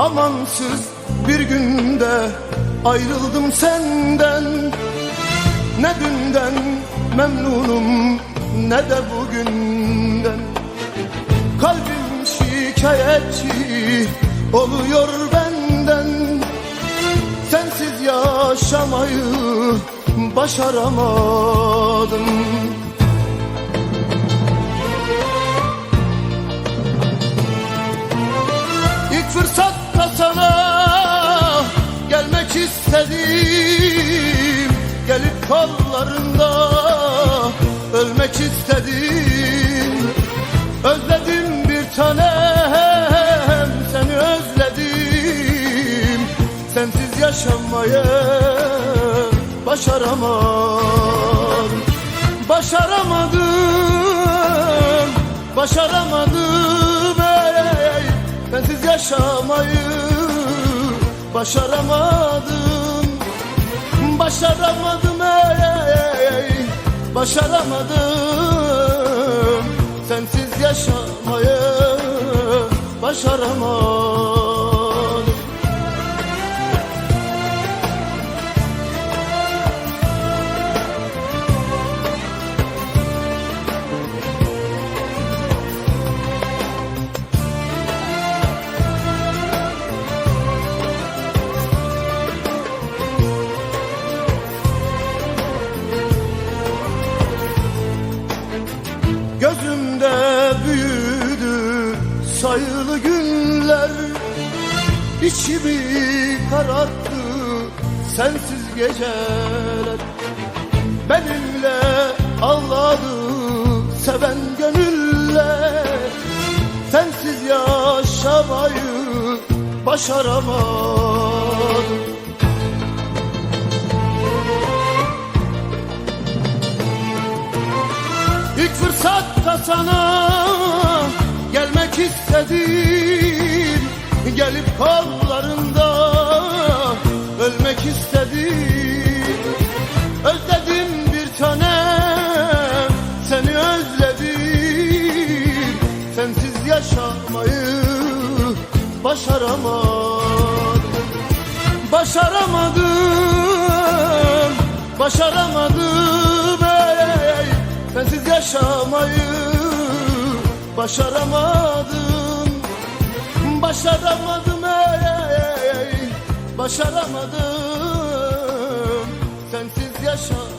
Amansız bir günde ayrıldım senden. Ne dünden memnunum ne de bugünden. Kalbim şikayetçi oluyor benden. Sensiz yaşamayı başaramadım. İlk fırsatta kollarında ölmek istedim. Özledim bir tanem seni özledim. Sensiz yaşamayı başaramadım. Başaramadım, başaramadım ey. Sensiz yaşamayı başaramadım. Başaramadım Başaramadım. Sensiz yaşamayı başaramadım büyüdü sayılı günler. İçimi kararttı sensiz geceler. Benimle ağladı seven gönüller. Sensiz yaşamayı başaramadım. İlk fırsatta sana istedim. Gelip kollarında ölmek istedim. Özledim bir tanem seni özledim. Sensiz yaşamayı başaramadım. Başaramadım, başaramadım başaramadım Başaramadım ey Başaramadım Sensiz yaşamayı